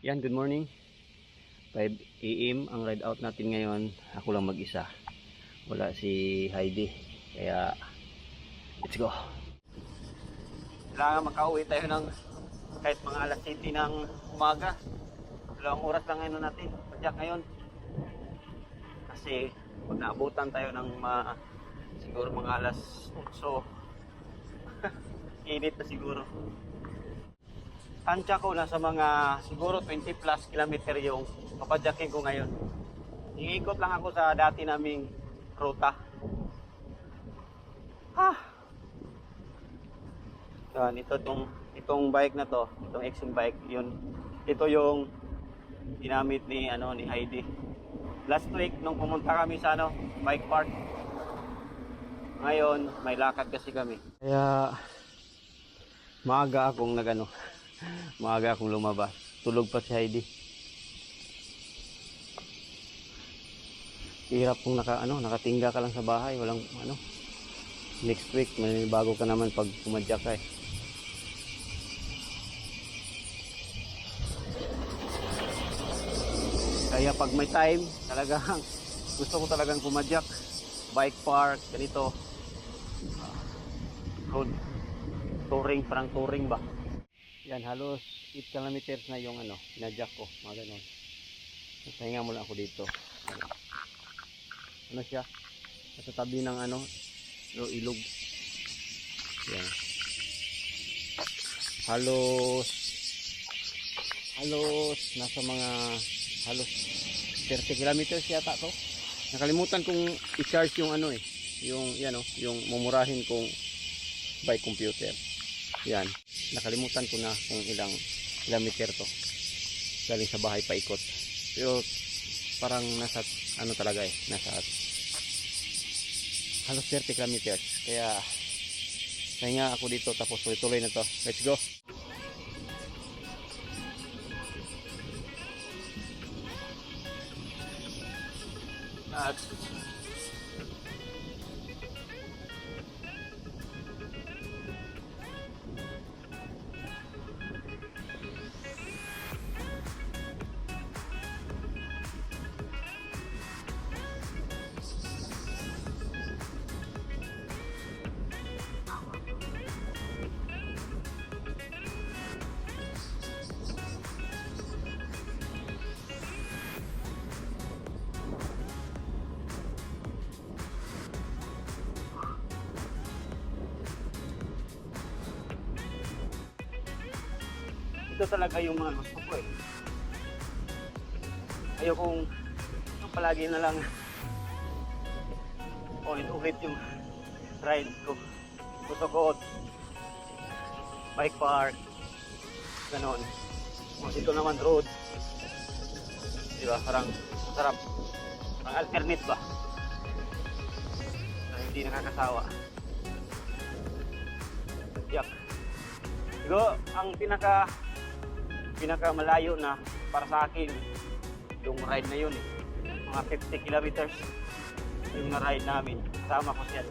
Yan, good morning. 5 AM ang ride out natin ngayon. Ako lang mag-isa. Wala si Heidi. Kaya, let's go. Kailangan makauwi tayo ng kahit mga alas 7 ng umaga. Dalawang oras lang ngayon natin. Padyak ngayon. Kasi, pag naabutan tayo ng ma, siguro mga alas 8. Init na siguro. Tansya ko nasa mga siguro 20 plus kilometer yung papadyakin ko ngayon. Iikot lang ako sa dati naming ruta. Ah! Yan, ito itong, itong bike na to, itong Exim bike, yun. Ito yung ginamit ni ano ni Heidi. Last week nung pumunta kami sa ano, bike park. Ngayon, may lakad kasi kami. Kaya maaga akong nagano. Maaga akong lumabas. Tulog pa si Heidi. Hirap kung naka, ano, nakatingga ka lang sa bahay. Walang ano. Next week, may bago ka naman pag pumadyak ka eh. Kaya pag may time, talagang gusto ko talagang pumadyak. Bike park, ganito. Road touring, parang touring ba? Yan, halos 8 kilometers na yung ano, pinadyak ko, mga ganon. Pahinga muna ako dito. Ano siya? Sa tabi ng ano, no, ilog. Yan. Halos halos nasa mga halos 30 kilometers yata to. Nakalimutan kong i-charge yung ano eh, yung yan oh, yung mumurahin kong bike computer. Yan. Nakalimutan ko na kung ilang kilometer to. Galing sa bahay paikot. Pero parang nasa ano talaga eh, nasa halos 30 kilometers. Kaya pahinga ako dito tapos tuloy-tuloy na to. Let's go. At ito talaga yung mga gusto ko eh. Ayokong palagi na lang ulit-ulit yung ride ko. Ko bike park, ganon. O, dito naman road. Di ba? Parang sarap. Parang alternate ba? Na hindi nakakasawa. Yak. Siguro, ang pinaka pinaka malayo na para sa akin yung ride na yun eh. Mga 50 kilometers yung na ride namin. Kasama ko siya.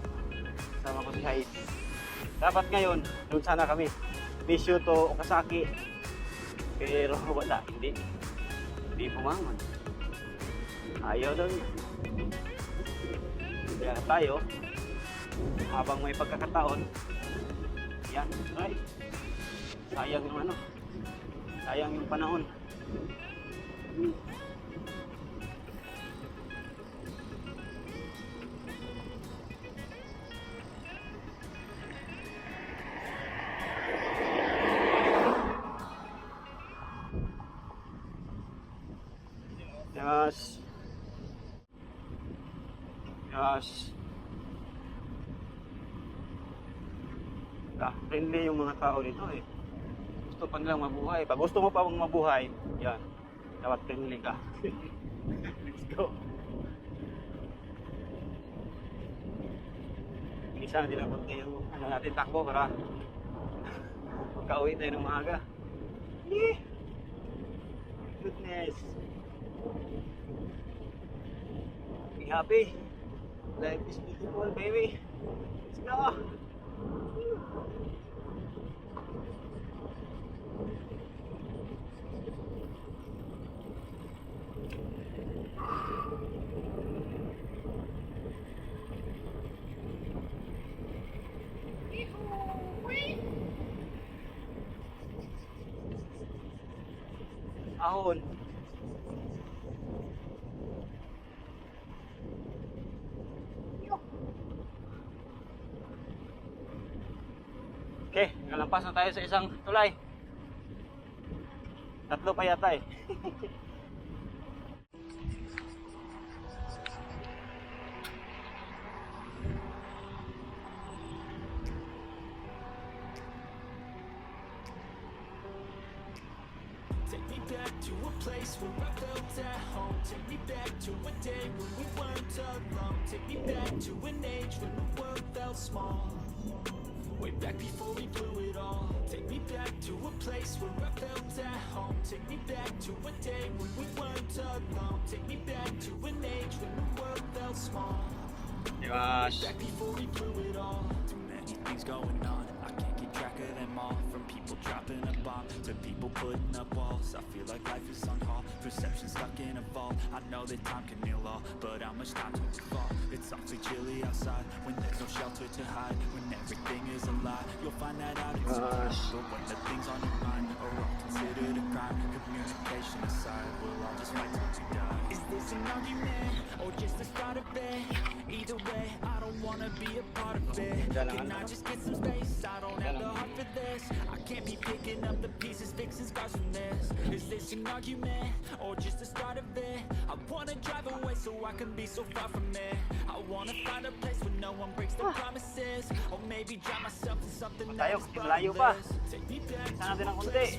Kasama ko si Haid. Dapat ngayon, doon sana kami. Misyo to Okasaki. Pero wala, hindi. Hindi pumangon. Ayaw daw niya. Kaya tayo, habang may pagkakataon, yan, try. Sayang yung ano, sayang yung panahon. Yes. Yes. Ah, friendly yung mga tao dito eh pa nilang mabuhay. Pag gusto mo pa mong mabuhay, yan. Dapat friendly ka. Let's go. Isa na din ang yung ano natin takbo para magka-uwi tayo ng maaga. Yeah. Goodness. Be happy. Life is beautiful, baby. Let's go. Ahon. Okay, nalampas na tayo sa isang tulay. Tatlo pa yata eh. back to a place where I felt at home. Take me back to a day when we weren't alone. Take me back to an age when the world felt small. Way back before we blew it all. Take me back to a place where I felt at home. Take me back to a day when we weren't alone. Take me back to an age when the world felt small. Yes. Back before we blew it all. Too many things going on. I can't keep track of them all. From people dropping a bomb to people putting up walls. I feel like life is on hold. Perception stuck in a vault. I know that time can heal all, but how much time till we fall? It's awfully chilly outside when there's no shelter to hide. When everything is a lie, you'll find that out in uh, time. But when the things on your mind considered a crime, communication aside, we'll all just fight till we die. Is this an argument or just the start of it? Either way, I don't wanna be a part of it. Can I ano? just get some space? I don't have the heart for this. I can't be picking up the pieces, fixing scars from this. Is this an argument or just the start of it? I wanna drive away so I can be so far from it. I wanna find a place where no one breaks their promises. Or maybe drown myself in something that is. Take me back to a place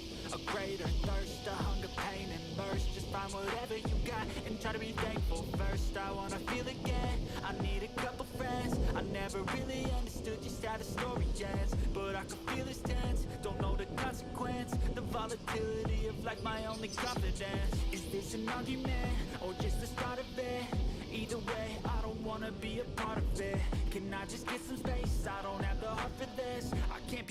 a greater thirst, a hunger, pain, and thirst. Just find whatever you got and try to be thankful first. I wanna feel again. I need a couple friends. I never really understood just how the story ends, but I can feel it's tense. Don't know the consequence. The volatility of like my only confidence. Is this an argument or just the start of it? Either way, I don't wanna be a part of it. Can I just get some space? I don't have the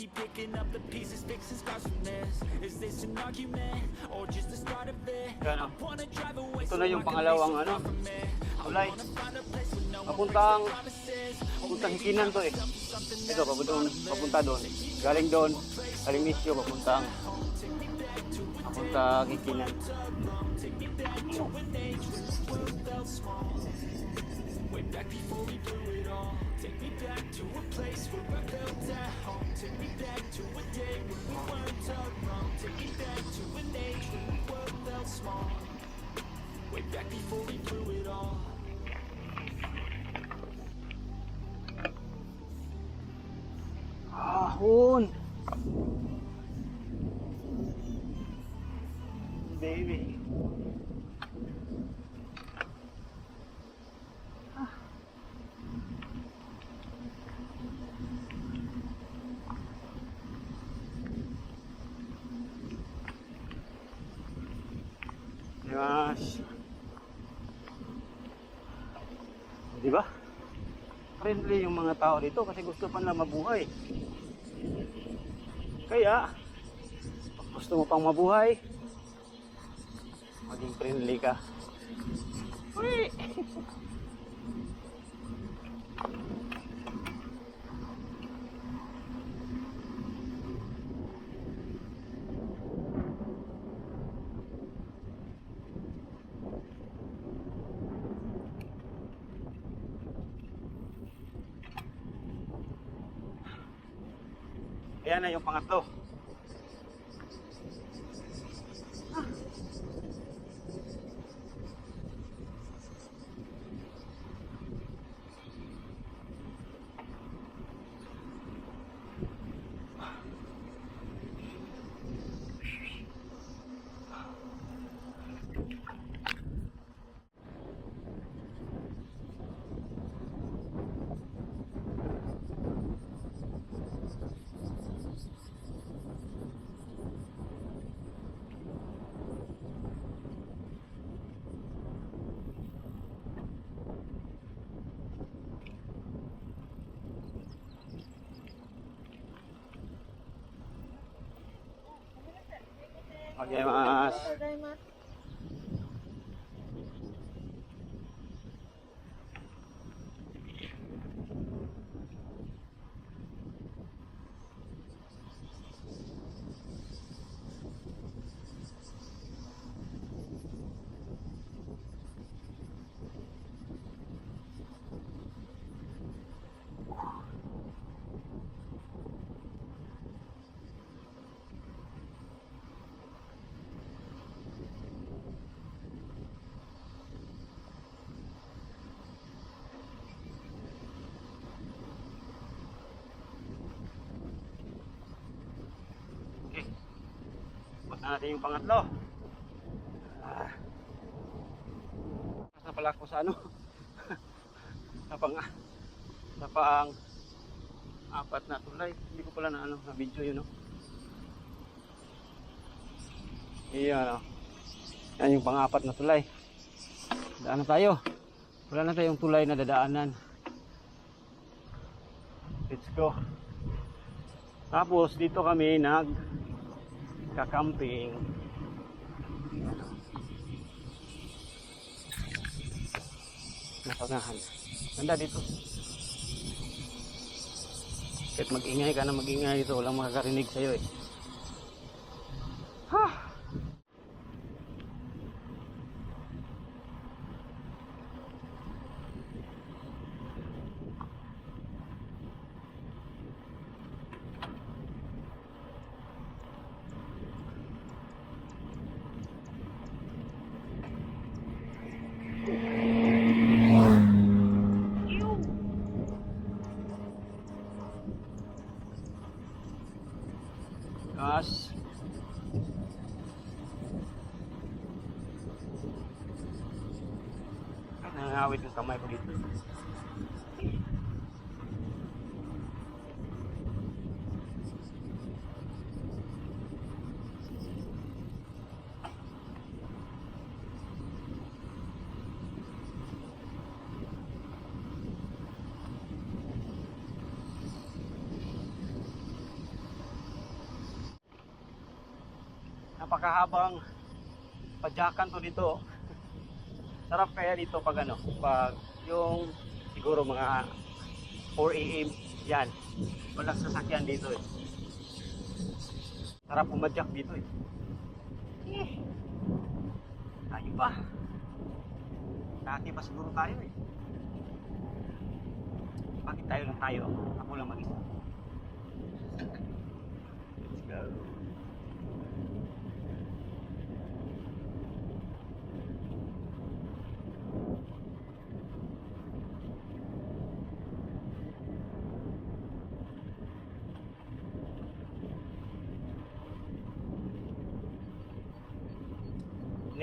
be picking up the pieces, fixing scars from this. Is this an argument or just the start of it? I wanna drive away Ito so na yung pangalawang ano, one Papuntang, papuntang Hikinan to eh. Ito, papunta doon, papunta doon. Galing doon, galing Misyo, papuntang, papunta Kikinan. Take me back to an age when the world felt small. Way back before we blew it all. Back to a place where I felt at home. Take me back to a day when we weren't alone. Take me back to an age when the world felt small. Way back before we blew it all. Ahon! Baby. Yes. Di ba? Friendly yung mga tao dito kasi gusto pa nila mabuhay. Kaya, pag gusto mo pang mabuhay, maging friendly ka. Uy! Ayan na yung pangatlo. ありがとうございます。Natin yung pangatlo. Ah. Nasa pala ako sa ano? sa pang sa pang apat na tulay. Hindi ko pala na ano, na video yun, no? Iyan, no? Yan yung pang-apat na tulay. Daan na tayo. Wala na tayong tulay na dadaanan. Let's go. Tapos dito kami nag kakamping. Napangahan. Ganda dito. Kahit mag-ingay ka na mag-ingay dito, walang makakarinig sa'yo eh. Gas. Nangangawit yung kamay ko dito. Napakahabang padyakan to dito. Sarap kaya dito pag ano, pag yung siguro mga 4 AM yan. Walang sasakyan dito eh. Sarap pumadyak dito eh. Eh. Tayo pa. Dati pa siguro tayo eh. Bakit tayo lang tayo? Ako lang mag-isa. Let's go.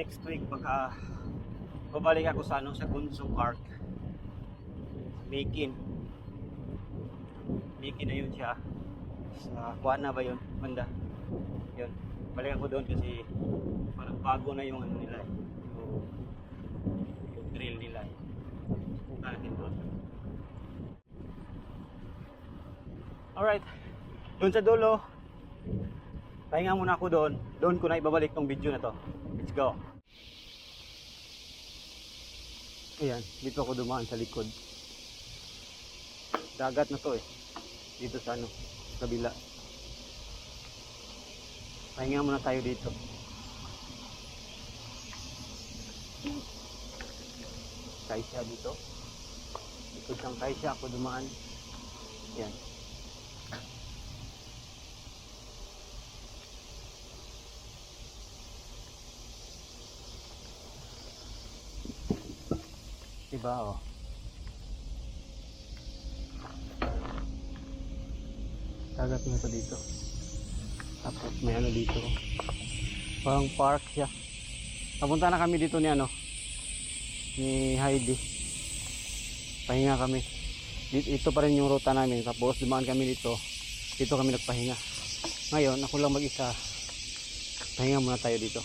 Next week baka babalik ako sa ano sa Gunso Park. Makin Makin na yun siya. Sa Kuana ba yun? Banda. Yun. Balik ako doon kasi parang bago na yung ano nila yung, yung drill nila. Punta natin doon. Alright. Doon sa dulo. Pahinga muna ako doon. Doon ko na ibabalik tong video na to. Let's go Ayan, dito ako dumaan sa likod. Dagat na to eh. Dito sa ano, kabila. Pahinga muna tayo dito. Kaisya dito. Likod ng kaisya ako dumaan. Ayan. Diba oh. Dagat na to dito. Tapos may ano dito. Parang park siya. Napunta na kami dito ni ano. Ni Heidi. Pahinga kami. Dito, ito pa rin yung ruta namin. Tapos dumaan kami dito. Dito kami nagpahinga. Ngayon, ako lang mag-isa. Pahinga muna tayo dito.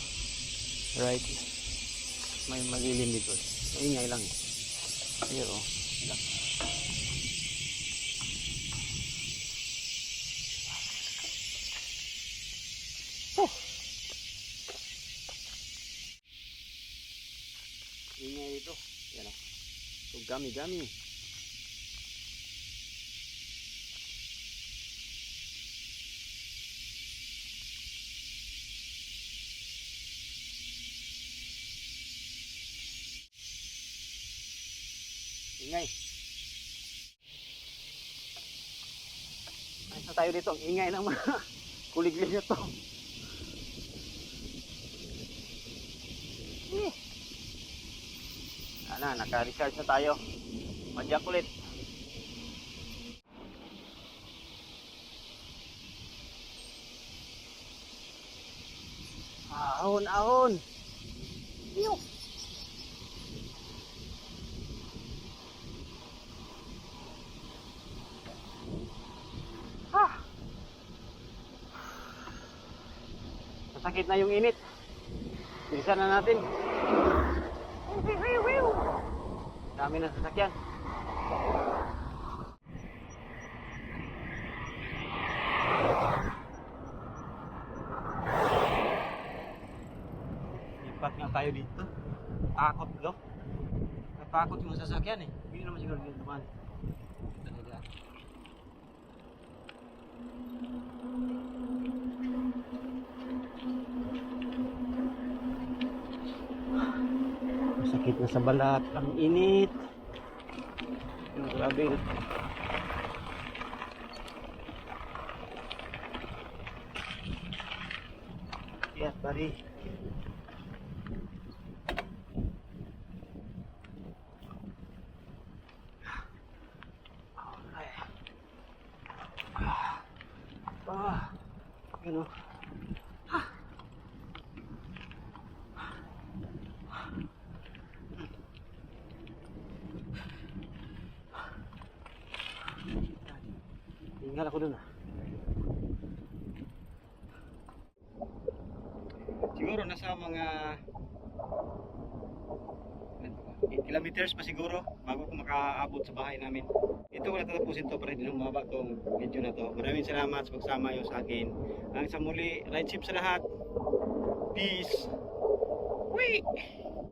Right. May malilim dito. Maingay lang eh. Ayo. Oh. Ingay ito. Yan o. Gami-gami. Ingay. Ayos na tayo dito. Ang ingay ng mga kuliglig na to. Eh. Ana, naka-recharge na tayo. Madyak ulit. Ahon, ahon. Yo. Masakit na yung init. Bilisan na natin. Dami na sasakyan. Lipat nga tayo dito. Takot lo. Natakot yung sasakyan eh. Hindi naman siguro dito naman. Talaga. Sakit na sa balat. Ang init. Grabe. Yes, buddy. Tinggal ako dun ah. Siguro nasa mga 8 kilometers pa siguro bago ko makaabot sa bahay namin. Ito ko natatapusin to para hindi lumaba tong video na to. Maraming salamat sa pagsama yung sa akin. Ang sa muli, ride safe sa lahat. Peace. Wait.